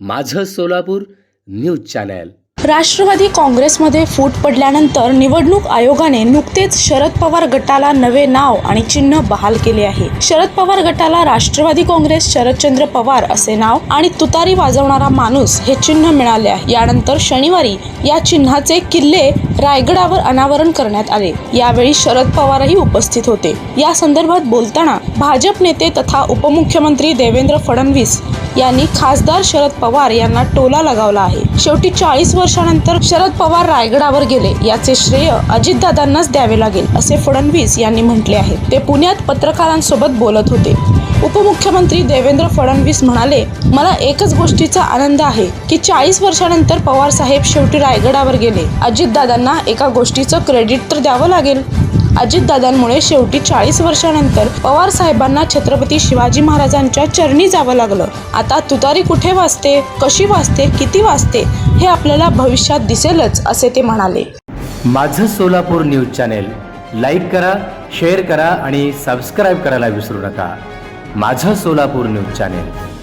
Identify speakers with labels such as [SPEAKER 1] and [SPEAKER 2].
[SPEAKER 1] माझं Solapur news channel.
[SPEAKER 2] Rashtrawadi काँग्रेसमध्ये फूट पडल्यानंतर निवडणूक आयोगाने नुकतेच शरद पवार गटाला नवे नाव आणि चिन्ह बहाल केले आहे. शरद पवार गटाला राष्ट्रवादी काँग्रेस शरदचंद्र पवार असे नाव आणि तुतारी वाजवणारा माणूस हे चिन्ह मिळाले आहे. यानंतर शनिवारी या चिन्हाचे किल्ले रायगडावर अनावरण करण्यात आले. यावेळी शरद पवारही उपस्थित होते. या संदर्भात बोलताना भाजप नेते तथा उपमुख्यमंत्री देवेंद्र फडणवीस यांनी खासदार शरद पवार यांना टोला लगावला आहे. शेवटी चाळीस वर्षानंतर शरद पवार रायगडावर गेले. याचे श्रेय अजितदादांनाच द्यावे लागेल असे फडणवीस यांनी म्हटले आहे. ते पुण्यात पत्रकारांसोबत बोलत होते. उपमुख्यमंत्री देवेंद्र फडणवीस म्हणाले मला एकच गोष्टीचा आनंद आहे की चाळीस वर्षानंतर पवार साहेब शेवटी रायगडावर गेले. अजितदादांना एका गोष्टीचं क्रेडिट तर द्यावं लागेल. अजितदादांमुळे शेवटी चाळीस वर्षानंतर पवार साहेबांना छत्रपती शिवाजी महाराजांच्या चरणी जावं लागलं. आता तुतारी कुठे वाजते? कशी वाजते? किती वाजते? हे आपल्याला भविष्यात दिसेलच असे ते म्हणाले.
[SPEAKER 1] माझं सोलापूर न्यूज चॅनेल लाईक करा शेअर करा आणि सबस्क्राईब करायला विसरू नका. माझं सोलापूर न्यूज चॅनेल.